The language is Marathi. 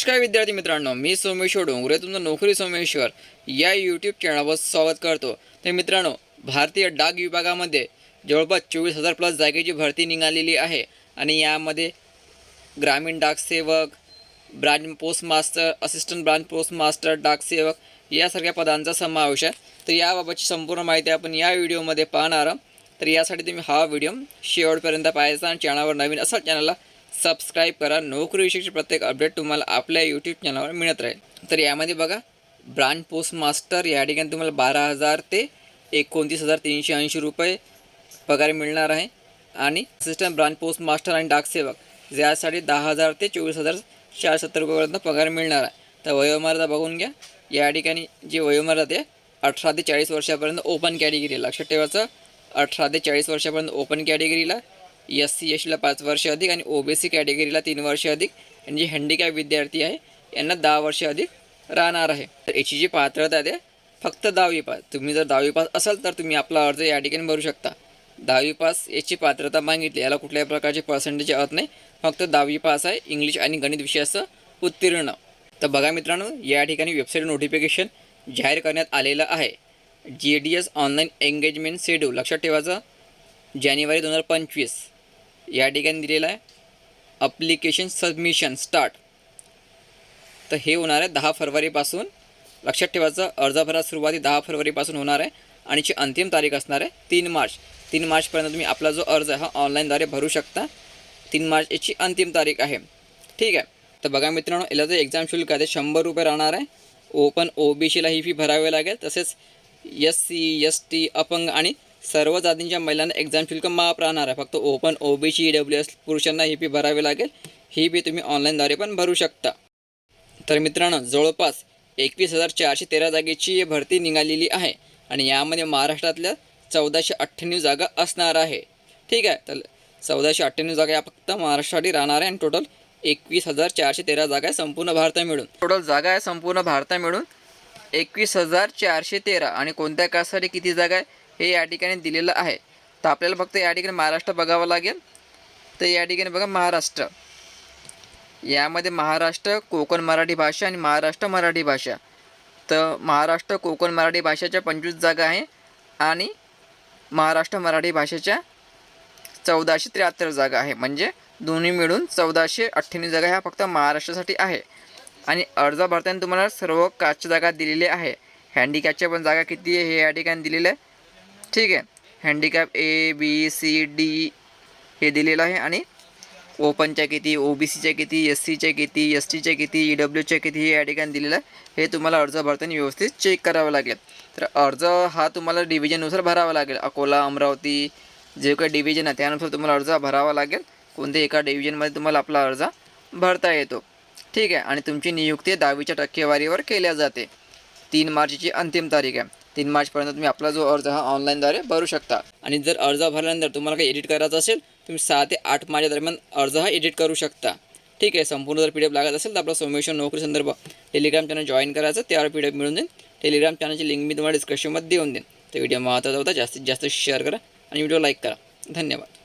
नमस्कार विद्यार्थी मित्रांनो मी सोमेश्वर डोंगरे तुमचं नोकरी सोमेश्वर या यूट्यूब चॅनलवर स्वागत करतो. तर मित्रांनो भारतीय डाक विभागामध्ये जवळपास चोवीस हजार प्लस जागेची भरती निघालेली आहे आणि यामध्ये ग्रामीण डाकसेवक branch post master assistant branch post master डाकसेवक यासारख्या पदांचा समावेश आहे. तर याबाबतची संपूर्ण माहिती आपण या व्हिडिओमध्ये पाहणार आहोत. तर यासाठी तुम्ही हा व्हिडिओ शेवटपर्यंत पाहायचा आणि चॅनलवर नवीन असा चॅनलला सबस्क्राईब करा. नोकरीविषयीचे प्रत्येक अपडेट तुम्हाला आपल्या यूट्यूब चॅनलवर मिळत राहील. तर यामध्ये बघा ब्रांच पोस्ट मास्टर या ठिकाणी तुम्हाला बारा हजार ते एकोणतीस हजार तीनशे ऐंशी रुपये पगार मिळणार आहे. आणि असिस्टंट ब्रांच पोस्ट मास्टर आणि डाकसेवक यासाठी दहा हजार ते चोवीस हजार चार सत्तर रुपयेपर्यंत पगार मिळणार आहे. तर वयोमर्यादा बघून घ्या. या ठिकाणी जी वयोमर्यादा आहे अठरा ते चाळीस वर्षापर्यंत ओपन कॅटेगरी लक्षात ठेवायचं अठरा ते चाळीस वर्षापर्यंत ओपन कॅटेगरीला एस सी एसला पाच वर्ष अधिक आणि ओ बी सी कॅटेगरीला तीन वर्ष अधिक. आणि जे हँडिकॅप विद्यार्थी आहे यांना दहा वर्ष अधिक राहणार आहे. तर याची जी पात्रता आहे ते फक्त दहावी पास. तुम्ही जर दहावी पास असाल तर तुम्ही आपला अर्ज या ठिकाणी भरू शकता. दहावी पास याची पात्रता मागितली याला कुठल्याही प्रकारचे पर्सेंटेज अट नाही. फक्त दहावी पास आहे इंग्लिश आणि गणित विषयाचं उत्तीर्ण. तर बघा मित्रांनो या ठिकाणी वेबसाईट नोटिफिकेशन जाहीर करण्यात आलेलं आहे. G D S online engagement schedule लक्षात ठेवायचं. जानेवारी दोन हजार पंचवीस. या ठिकाणी दिलेलं आहे. अप्लिकेशन सबमिशन स्टार्ट तर हे होणार आहे दहा फरवरीपासून. लक्षात ठेवायचं अर्ज भरा सुरुवाती दहा फरवरीपासून होणार आहे आणि जी अंतिम तारीख असणार आहे तीन मार्च. तीन मार्चपर्यंत तुम्ही आपला जो अर्ज आहे हा ऑनलाईनद्वारे भरू शकता. तीन मार्च याची अंतिम तारीख आहे. ठीक आहे. तर बघा मित्रांनो याला जे एक्झाम शुल्क आहे ते शंभर रुपये राहणार आहे. ओपन ओ बी सीला ही फी भरावी लागेल. तसेच एस सी एस टी अपंग आणि सर्व जातींच्या महिलांना एक्झाम शुल्क माफ राहणार आहे. फक्त open O B C W S पुरुषांना ही फी भरावी लागेल. ही फी तुम्ही ऑनलाईनद्वारे पण भरू शकता. तर मित्रांनो जवळपास एकवीस हजार चारशे तेरा जागेची भरती निघालेली आहे आणि यामध्ये महाराष्ट्रातल्या चौदाशे अठ्ठ्याण्णव जागा असणार आहे. ठीक आहे? तर चौदाशे अठ्ठ्याण्णव जागा या फक्त महाराष्ट्रासाठी राहणार आहे आणि टोटल एकवीस हजार चारशे तेरा जागा आहे संपूर्ण भारतात मिळून. टोटल जागा आहे संपूर्ण भारतात मिळून एकवीस हजार चारशे तेरा आणि कोणत्या कास्टसाठी किती जागा आहे? हे या ठिकाणी दिलेलं आहे. तर आपल्याला फक्त या ठिकाणी महाराष्ट्र बघावं लागेल. तर या ठिकाणी बघा महाराष्ट्र. यामध्ये महाराष्ट्र कोकण मराठी भाषा आणि महाराष्ट्र मराठी भाषा. तर महाराष्ट्र कोकण मराठी भाषेच्या पंचवीस जागा आहे आणि महाराष्ट्र मराठी भाषेच्या चौदाशे त्र्याहत्तर जागा आहे. म्हणजे दोन्ही मिळून चौदाशे अठ्ठ्याण्णव जागा ह्या फक्त महाराष्ट्रासाठी आहे. आणि अर्ज भरताना तुम्हाला सर्व काचच्या जागा दिलेल्या आहे. हँडिकॅपच्या पण जागा किती आहे हे या ठिकाणी दिलेलं आहे. ठीक आहे. Handicap A B C D हे दिलेलं आहे आणि ओपनच्या किती ओ बी सीच्या किती एस सीच्या किती एस टीच्या किती ई डब्ल्यूच्या किती हे या ठिकाणी दिलेलं आहे. हे तुम्हाला अर्ज भरताना व्यवस्थित चेक करावं लागेल. तर अर्ज हा तुम्हाला डिव्हिजननुसार भरावा लागेल. अकोला अमरावती जे काही डिव्हिजन आहे त्यानुसार तुम्हाला अर्ज भरावा लागेल. कोणत्या एका डिव्हिजनमध्ये तुम्हाला आपला अर्ज भरता येतो. ठीक आहे. आणि तुमची नियुक्ती दहावीच्या टक्केवारीवर केल्या जाते. तीन मार्चची अंतिम तारीख आहे. तीन मार्चपर्यंत तुम्ही आपला जो अर्ज हा ऑनलाईनद्वारे भरू शकता. आणि जर अर्ज भरल्यानंतर तुम्हाला काही एडिट करायचं असेल तुम्ही सहा ते आठ मार्च दरम्यान अर्ज हा एडिट करू शकता. ठीक आहे संपूर्ण जर पी डी एफ लागत असेल तर आपला सोमेश्वर नोकरी संदर्भ टेलिग्राम चॅनल जॉईन करायचं त्यावर पी डी एफ मिळून देईन. टेलिग्राम चॅनलची लिंक मी तुम्हाला डिस्क्रिप्शनमध्ये देऊन देईन. तर व्हिडिओ महत्त्वाचा होता जास्तीत जास्त शेअर करा आणि व्हिडिओ लाईक करा. धन्यवाद.